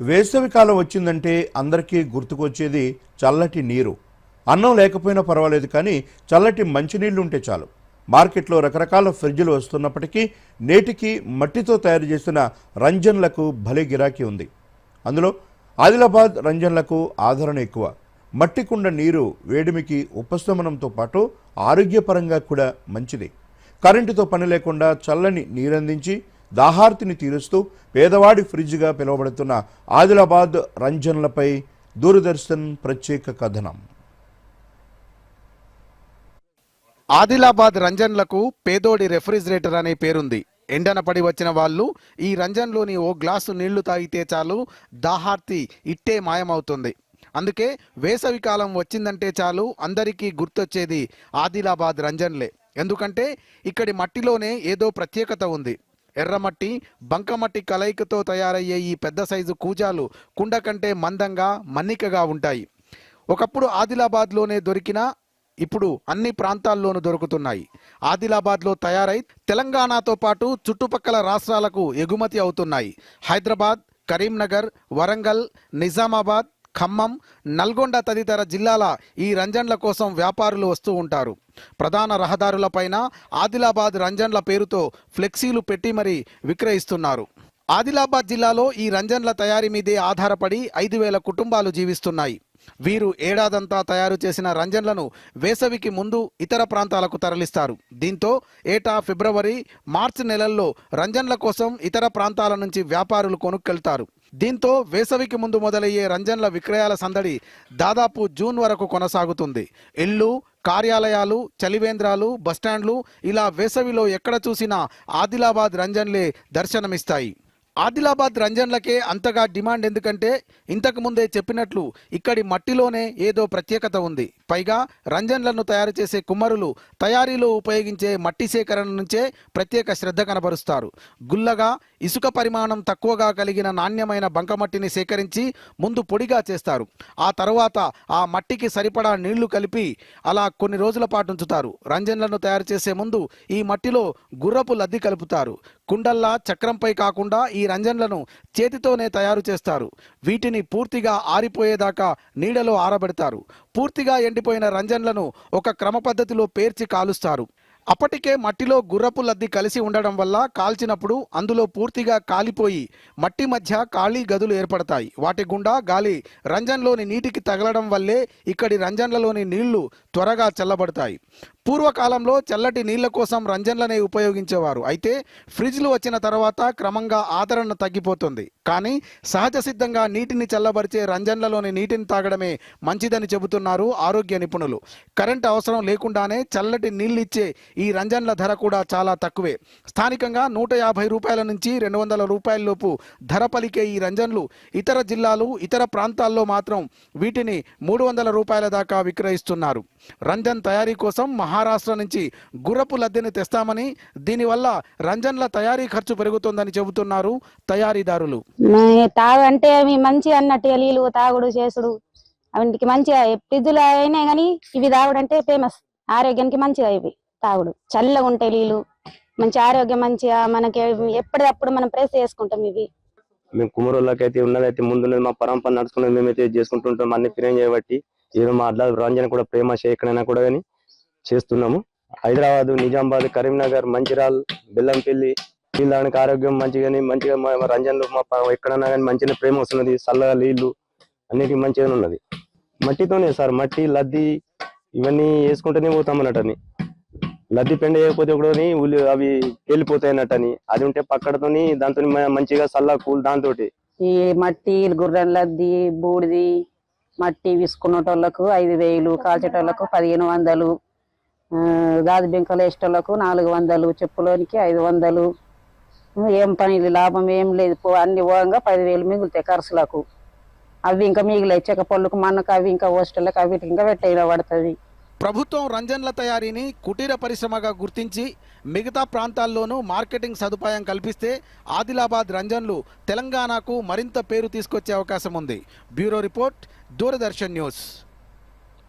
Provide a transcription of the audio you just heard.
వేసవికాలం వచ్చిందంటే అందరికీ గుర్తుకొచ్చేది చల్లటి నీరు. అన్నం లేకపోయినా పర్వాలేదు కానీ చల్లటి మంచినీళ్ళు ఉంటే చాలు. మార్కెట్లో రకరకాల ఫ్రిడ్జ్లు వస్తున్నప్పటికీ నేటికి మట్టితో తయారు చేసిన రంజన్లకు భలే గిరాకీ ఉంది. అందులో ఆదిలాబాద్ రంజన్లకు ఆదరణ ఎక్కువ. మట్టి కుండ నీరు వేడిమికి ఉపశమనంతో పాటు ఆరోగ్యపరంగా కూడా మంచిది. కరెంటుతో పని లేకుండా చల్లని నీరందించి దాహార్తిని తీరుస్తూ పేదవాడి ఫ్రిడ్జ్గా పిలువబడుతున్న ఆదిలాబాద్ రంజన్లపై దూరదర్శన్ ప్రత్యేక కథనం. ఆదిలాబాద్ రంజన్లకు పేదోడి రెఫ్రిజిరేటర్ అనే పేరుంది. ఎండన పడి వచ్చిన వాళ్ళు ఈ రంజన్లోని ఓ గ్లాసు నీళ్ళు తాగితే చాలు దాహార్తి ఇట్టే మాయమవుతుంది. అందుకే వేసవి కాలం వచ్చిందంటే చాలు అందరికీ గుర్తొచ్చేది ఆదిలాబాద్ రంజన్లే. ఎందుకంటే ఇక్కడి మట్టిలోనే ఏదో ప్రత్యేకత ఉంది. ఎర్రమట్టి బంకమట్టి కలయికతో తయారయ్యే ఈ పెద్ద సైజు కూజాలు కుండ కంటే మందంగా మన్నికగా ఉంటాయి. ఒకప్పుడు ఆదిలాబాద్లోనే దొరికిన ఇప్పుడు అన్ని ప్రాంతాల్లోనూ దొరుకుతున్నాయి. ఆదిలాబాద్లో తయారై తెలంగాణతో పాటు చుట్టుపక్కల రాష్ట్రాలకు ఎగుమతి అవుతున్నాయి. హైదరాబాద్ కరీంనగర్ వరంగల్ నిజామాబాద్ ఖమ్మం నల్గొండ తదితర జిల్లాల ఈ రంజన్ల కోసం వ్యాపారులు వస్తూ ఉంటారు. ప్రధాన రహదారులపైన ఆదిలాబాద్ రంజన్ల పేరుతో ఫ్లెక్సీలు పెట్టి మరీ విక్రయిస్తున్నారు. ఆదిలాబాద్ జిల్లాలో ఈ రంజన్ల తయారీ మీదే ఆధారపడి ఐదు వేల కుటుంబాలు జీవిస్తున్నాయి. వీరు ఏడాదంతా తయారు చేసిన రంజన్లను వేసవికి ముందు ఇతర ప్రాంతాలకు తరలిస్తారు. దీంతో ఏటా ఫిబ్రవరి మార్చి నెలల్లో రంజన్ల కోసం ఇతర ప్రాంతాల నుంచి వ్యాపారులు కొనుక్కెళ్తారు. దీంతో వేసవికి ముందు మొదలయ్యే రంజన్ల విక్రయాల సందడి దాదాపు జూన్ వరకు కొనసాగుతుంది. ఇళ్ళు కార్యాలయాలు చలివేంద్రాలు బస్టాండ్లు ఇలా వేసవిలో ఎక్కడ చూసినా ఆదిలాబాద్ రంజన్లే దర్శనమిస్తాయి. ఆదిలాబాద్ రంజన్లకే అంతగా డిమాండ్ ఎందుకంటే ఇంతకు ముందే చెప్పినట్లు ఇక్కడి మట్టిలోనే ఏదో ప్రత్యేకత ఉంది. పైగా రంజన్లను తయారు చేసే కుమ్మరులు తయారీలో ఉపయోగించే మట్టి సేకరణ నుంచే ప్రత్యేక శ్రద్ధ కనబరుస్తారు. గుల్లగా ఇసుక పరిమాణం తక్కువగా కలిగిన నాణ్యమైన బంకమట్టిని సేకరించి ముందు పొడిగా చేస్తారు. ఆ తర్వాత ఆ మట్టికి సరిపడా నీళ్ళు కలిపి అలా కొన్ని రోజుల పాటు ఉంచుతారు. రంజన్లను తయారు చేసే ముందు ఈ మట్టిలో గుర్రపు లద్ది కలుపుతారు. కుండల్లా చక్రంపై కాకుండా ఈ రంజన్లను చేతితోనే తయారు చేస్తారు. వీటిని పూర్తిగా ఆరిపోయేదాకా నీడలో ఆరబెడతారు. పూర్తిగా ఎండిపోయిన రంజన్లను ఒక క్రమ పద్ధతిలో పేర్చి కాలుస్తారు. అప్పటికే మట్టిలో గుర్రపు లద్ది కలిసి ఉండడం వల్ల కాల్చినప్పుడు అందులో పూర్తిగా కాలిపోయి మట్టి మధ్య ఖాళీ గదులు ఏర్పడతాయి. వాటి గుండా గాలి రంజన్లోని నీటికి తగలడం వల్లే ఇక్కడి రంజన్లలోని నీళ్ళు త్వరగా చల్లబడతాయి. పూర్వకాలంలో చల్లటి నీళ్ళ కోసం రంజన్లనే ఉపయోగించేవారు. అయితే ఫ్రిడ్జ్లు వచ్చిన తర్వాత క్రమంగా ఆదరణ తగ్గిపోతుంది. కానీ సహజ సిద్ధంగా నీటిని చల్లబరిచే రంజన్లలోని నీటిని తాగడమే మంచిదని చెబుతున్నారు ఆరోగ్య నిపుణులు. కరెంట్ అవసరం లేకుండానే చల్లటి నీళ్ళిచ్చే ఈ రంజన్ల ధర కూడా చాలా తక్కువే. స్థానికంగా నూట యాభై రూపాయల నుంచి రెండు వందల రూపాయలలోపు ధర పలికే ఈ రంజన్లు ఇతర జిల్లాలు ఇతర ప్రాంతాల్లో మాత్రం వీటిని మూడు వందల రూపాయల దాకా విక్రయిస్తున్నారు. రంజన్ తయారీ కోసం మహా మహారాష్ట్ర నుంచి గుర్రపు లద్దెని తెస్తామని దీనివల్ల రంజన్ల తయారీ ఖర్చు పెరుగుతుందని చెబుతున్నారు తయారీదారులు. తాగంటే అవి మంచి అన్నట్టు నీళ్ళు తాగుడు చేసుడు అవింటికి మంచిగా ఫ్రిడ్జ్లో అయినా కానీ ఇవి తాగుడంటే ఫేమస్ ఆరోగ్యానికి మంచిగా ఇవి తాగుడు. చల్లగా ఉంటాయి నీళ్ళు మంచి ఆరోగ్యం మంచిగా మనకి ఎప్పటికప్పుడు మనం ప్రెస్ చేసుకుంటాం ఇవి. మేము కుమరోళ్ళకి అయితే ఉన్నదైతే ముందున్నది మా పరంపర నడుచుకున్నది మేమైతే చేసుకుంటుంటాం అన్ని ఫిరం చేయబట్టి. ఏదో మా అట్లా రంజన కూడా ప్రేమ ఎక్కడైనా కూడా కానీ చేస్తున్నాము. హైదరాబాద్ నిజామాబాద్ కరీంనగర్ మంచిరాల్ బెల్లంపల్లి వీళ్ళకి ఆరోగ్యం మంచిగానే మంచిగా మా రంజన్లు మా ఎక్కడన్నా కానీ మంచిగా ప్రేమ వస్తున్నది. చల్లగా నీళ్ళు అన్నిటి మంచిగానే ఉన్నది. మట్టితోనే సార్ మట్టి లద్ది ఇవన్నీ వేసుకుంటూనే పోతాం అన్నట్టని లద్ది పెండ వేయకపోతే కూడా ఉల్లి అవి వెళ్ళిపోతాయి అన్నట్టని అది ఉంటే పక్కడతోని దాంతో మంచిగా చల్ల కూల్ దాంతో ఈ మట్టి గుర్రం లద్ది బూడిది మట్టి విసుకునేటోళ్ళకు ఐదు వేలు కాల్చేటోళ్ళకు పదిహేను వందలు. గాజు బింకలు వేసేటోళ్ళకు నాలుగు వందలు చెప్పులోనికి ఐదు వందలు. ఏం పని లాభం ఏం లేదు. పో అన్ని పోగా పదివేలు మిగులుతాయి ఖర్చులకు. అవి ఇంకా మిగిలాయి. చెక్క పళ్ళకు మనకు అవి ఇంకా హోస్టళ్ళకి అవి ఇంకా పెట్టైనా పడుతుంది. ప్రభుత్వం రంజన్ల తయారీని కుటీర పరిశ్రమగా గుర్తించి మిగతా ప్రాంతాల్లోనూ మార్కెటింగ్ సదుపాయం కల్పిస్తే ఆదిలాబాద్ రంజన్లు తెలంగాణకు మరింత పేరు తీసుకొచ్చే అవకాశం ఉంది. Bureau report Doordarshan news.